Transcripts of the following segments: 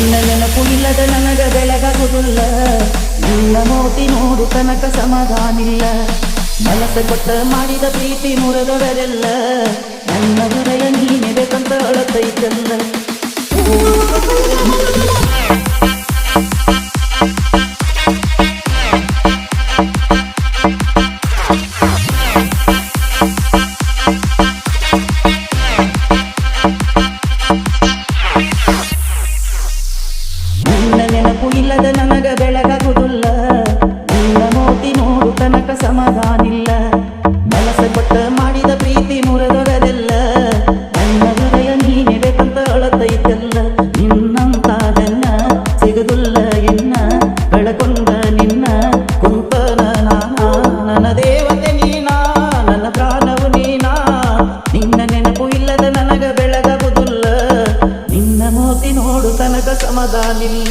ನಿನ್ನ ನೆನಪು ಇಲ್ಲದ ನನಗ ಬೆಳಗಾಗುವುದಿಲ್ಲ ನಿನ್ನ ಮೋತಿ ನೋಡು ತನಕ ಸಮಾಧಾನಿಲ್ಲ ಮನಸ್ಸ ಕೊಟ್ಟ ಮಾಡಿದ ಪ್ರೀತಿ ಮುರಿದೊಡರೆಲ್ಲ ನನ್ನ ಹೃದಯ ನೀನೆ ಬೇಕಂತ ಅಳತೈತಲ್ಲ సమాధానిల్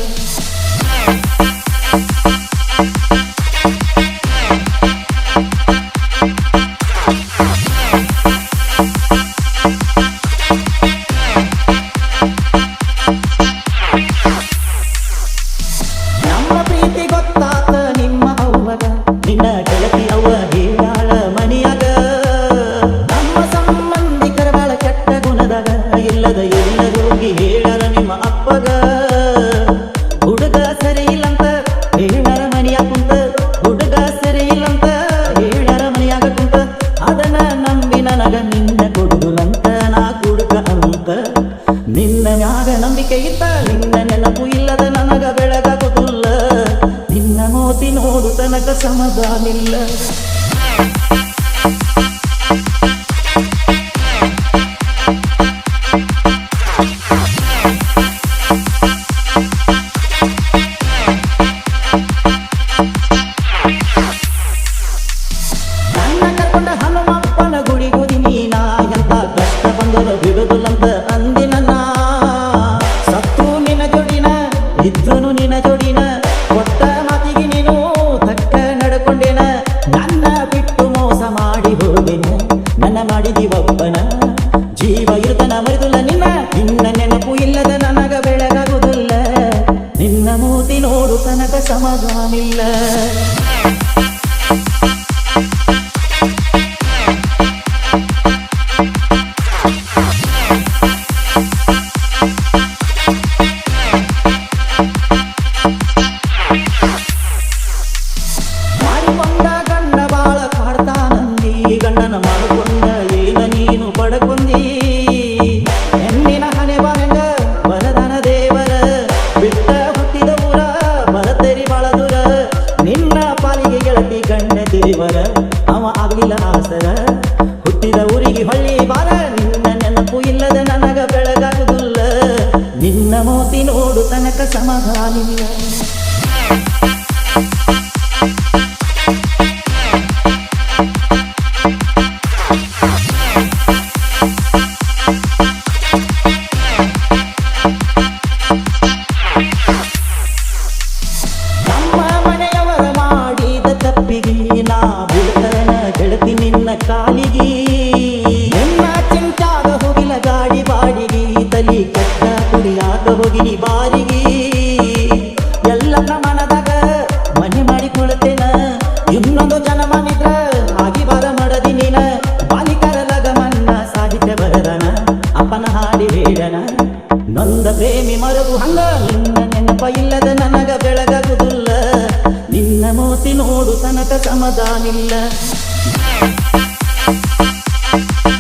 ಬಂದದ ಬಿಡುದಿಲ್ಲಂತ ಅಂದಿನ ನಾ. ಸತ್ರು ನಿನ್ನ ಜೋಡಿನ ಇದ್ರುನು ನಿನ್ನ ಜೋಡಿನ ನನ್ನ ಮಾಡಿದೀವ ಒಬ್ಬನ. ಜೀವ ಇರ್ತನ ಮರಿದುಲ್ಲ ನಿನ್ನ ನಿನ್ನ ನೆನಪು ಇಲ್ಲದ ನನಗ ಬೆಳಗಾಗುದಿಲ್ಲ. ನಿನ್ನ ಮೂತಿ ನೋಡು ತನಕ ಸಮಾಧಾನಿಲ್ಲ ದೇವರ ಅವ ಆಗ್ಲಿಲ್ಲ ಆಸರ. ಹುಟ್ಟಿದ ಊರಿಗೆ ಹೊಳ್ಳಿ ಬಾರ. ನಿನ್ನ ನೆನಪು ಇಲ್ಲದ ನನಗ ಬೆಳಗಾಗುದಿಲ್ಲ. ನಿನ್ನ ಮೋತಿ ನೋಡು ತನಕ ಸಮಾಧಾನಿಲ್ಲ ನಿನ್ನ ಎಲ್ಲ ಹೋಗಿಲ್ಲ ಹೋಗಿಲ ಗಾಡಿ ಬಾಡಿಗಿ, ತಲಿ ಕೆಟ್ಟ ಕುಡಿಯಾಕ ಹೋಗಿನಿ ಬಾರಿಗೆ. ಎಲ್ಲ ಪ್ರಮಾಣದಾಗ ಮನೆ ಮಾಡಿ ಕುಳತೇನ ಇನ್ನೊಂದು ಜನ ನಿದ್ರ ಆಗಿ ಬಾರ ಮಾಡದಿ ನೀನ. ಬಾಲಿಕರ ಲಗಮನ್ನ ಸಾಹಿತ್ಯ ಬರದನ, ಅಪ್ಪನ ಹಾಡಿ ಬೇಡನ ನೊಂದ ಪ್ರೇಮಿ ಮರವು ಹಂಗ, ನಿನ್ನ ನೆನಪ ಇಲ್ಲದ ನನಗ ಬೆಳಗಾಗುದಿಲ್ಲ. ನಿನ್ನ ಮೋತಿ ನೋಡು ತನಕ ಸಮಾಧಾನಿಲ್ಲ Thank you.